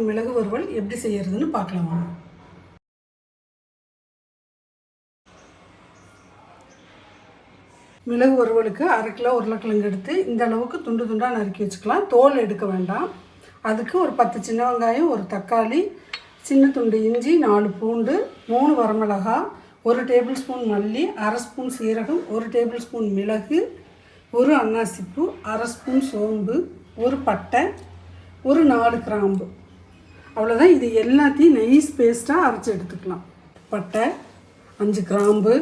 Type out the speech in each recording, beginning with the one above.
உருளைக்கிழங்கு மிளகு வறுவல் எப்படி செய்யறதுன்னு பார்க்கலாமா மிளகு வறுவலுக்கு அரை கிலோ உருளைக்கிழங்கு எடுத்து இந்த அளவுக்கு துண்டு துண்டாக நறுக்கி வச்சுக்கலாம். தோல் எடுக்க வேண்டாம். அதுக்கு ஒரு பத்து சின்ன வெங்காயம் ஒரு தக்காளி சின்ன துண்டு இஞ்சி நாலு பூண்டு மூணு வரமிளகா ஒரு டேபிள் ஸ்பூன் மல்லி அரை ஸ்பூன் சீரகம் ஒரு டேபிள் ஸ்பூன் மிளகு ஒரு அன்னாசிப்பூ அரை ஸ்பூன் சோம்பு ஒரு பட்டை ஒரு நாலு கிராம்பு. அவ்வளோதான் இது எல்லாத்தையும் நைஸ் பேஸ்ட்டாக அரைச்சி எடுத்துக்கலாம். பட்டை அஞ்சு கிராம்பு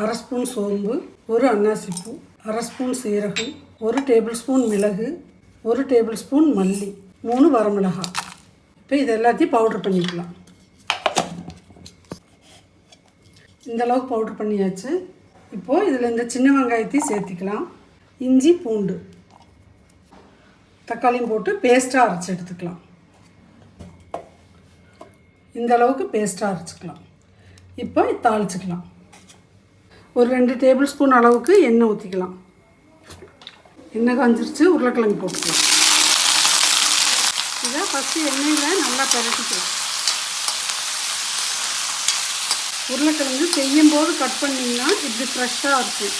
அரை ஸ்பூன் சோம்பு ஒரு அன்னாசிப்பூ அரை ஸ்பூன் சீரகம் ஒரு டேபிள் ஸ்பூன் மிளகு ஒரு டேபிள் ஸ்பூன் மல்லி மூணு வரமிளகாய். இப்போ இது எல்லாத்தையும் பவுட்ரு பண்ணிக்கலாம். இந்த அளவுக்கு பவுட்ரு பண்ணியாச்சு. இப்போது இதில் இந்த சின்ன வெங்காயத்தையும் சேர்த்திக்கலாம். இஞ்சி பூண்டு. தக்காளியும் போட்டு பேஸ்ட்டாக அரைச்சி எடுத்துக்கலாம். இந்த அளவுக்கு பேஸ்ட்டாக அரைச்சிக்கலாம். இப்போ தாளிச்சிக்கலாம். ஒரு ரெண்டு டேபிள் ஸ்பூன் அளவுக்கு எண்ணெய் ஊற்றிக்கலாம் எண்ணெய் காஞ்சிருச்சு உருளைக்கிழங்கு போட்டுக்கலாம். இதை ஃபஸ்ட்டு எண்ணெயில் நல்லா பரட்டிக்கலாம். உருளைக்கிழங்கு செய்யும் போது கட் பண்ணிங்கன்னா இப்படி ஃப்ரெஷ்ஷாக இருக்கும்.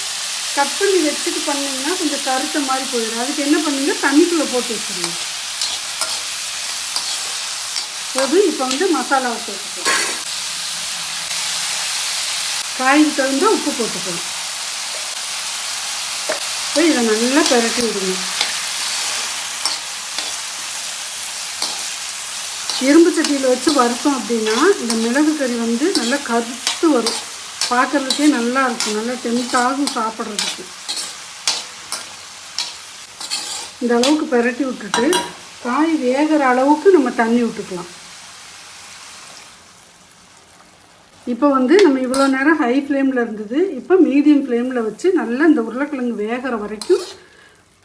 கட் பண்ணி வச்சுட்டு பண்ணிங்கன்னா கொஞ்சம் கருத்த மாதிரி போயிடும். அதுக்கு என்ன பண்ணுங்கள் தண்ணிக்குள்ளே போட்டு வச்சுருங்க. போது இப்போ வந்து மசாலாவை சேர்த்துக்கலாம் காய்க்கு தகுந்த உப்பு போட்டுக்கணும். இப்போ இதை நல்லா பெரட்டி விடுங்க. இரும்பு சட்டியில் வச்சு வறுத்தோம் அப்படின்னா இந்த மிளகு கறி வந்து நல்லா கருத்து வரும். பார்க்குறதுக்கே நல்லா இருக்கும். நல்லா டெம்ட்டாகும் சாப்பிட்றதுக்கு. இந்த அளவுக்கு பெரட்டி விட்டுட்டு காய் வேகிற அளவுக்கு நம்ம தண்ணி விட்டுக்கலாம். இப்போ வந்து நம்ம இவ்வளோ நேரம் ஹை ஃப்ளேமில் இருந்தது. இப்போ மீடியம் ஃப்ளேமில் வச்சு நல்லா இந்த உருளைக்கிழங்கு வேகிற வரைக்கும்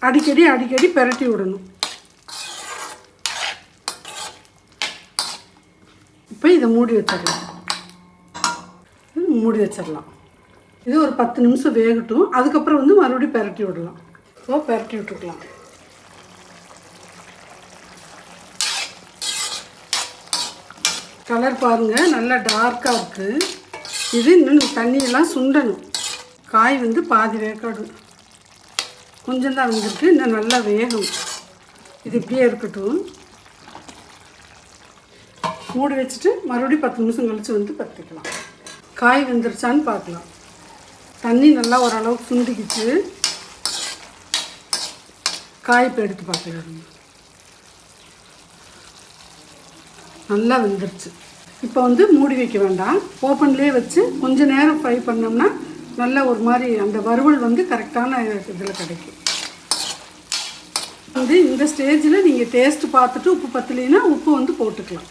அடிக்கடி அடிக்கடி பெரட்டி விடணும். இப்போ இதை மூடி வச்சிடலாம். இது மூடி வச்சிடலாம். இது ஒரு பத்து நிமிஷம் வேகட்டும். அதுக்கப்புறம் வந்து மறுபடியும் பெரட்டி விடலாம். ஸோ பெரட்டி விட்டுக்கலாம். கலர் பாருங்கள் நல்லா டார்க்காக இருக்குது இது இன்னும் தண்ணியெல்லாம் சுண்டணும். காய் வந்து பாதி வேக்காடும் கொஞ்சம் தான் வந்துருக்கு இன்னும் நல்லா வேகும் இது இப்படியே இருக்கட்டும். மூடி வச்சுட்டு மறுபடியும் பத்து நிமிஷம் கழித்து வந்து பற்றிக்கலாம் காய் வெந்துருச்சான்னு பார்க்கலாம். தண்ணி நல்லா ஓரளவுக்கு சுண்டிக்கிச்சு. காய் இப்போ எடுத்து பார்க்கலாம் நல்லா வெந்துருச்சு. இப்போ வந்து மூடி வைக்க வேண்டாம். ஓப்பன்லேயே வச்சு கொஞ்ச நேரம் ஃப்ரை பண்ணோம்னா நல்ல ஒரு மாதிரி அந்த வறுவல் வந்து கரெக்டான இதில் கிடைக்கும். வந்து இந்த ஸ்டேஜில் நீங்கள் டேஸ்ட்டு பார்த்துட்டு உப்பு பத்தலைன்னா உப்பு வந்து போட்டுக்கலாம்.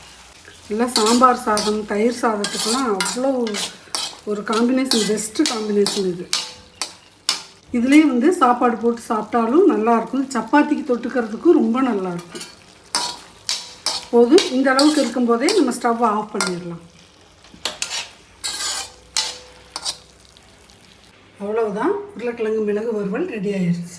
நல்லா சாம்பார் சாதம் தயிர் சாதத்துக்கெல்லாம் அவ்வளோ ஒரு காம்பினேஷன் பெஸ்ட்டு காம்பினேஷன் இது. இதுலேயே வந்து சாப்பாடு போட்டு சாப்பிட்டாலும் நல்லாயிருக்கும் சப்பாத்திக்கு தொட்டுக்கிறதுக்கும் ரொம்ப நல்லாயிருக்கும் போதும் இந்த அளவுக்கு இருக்கும்போதே நம்ம ஸ்டவ்வை ஆஃப் பண்ணிடலாம். அவ்வளவுதான். உருளைக்கிழங்கு மிளகு வறுவல் ரெடி ஆயிடுச்சு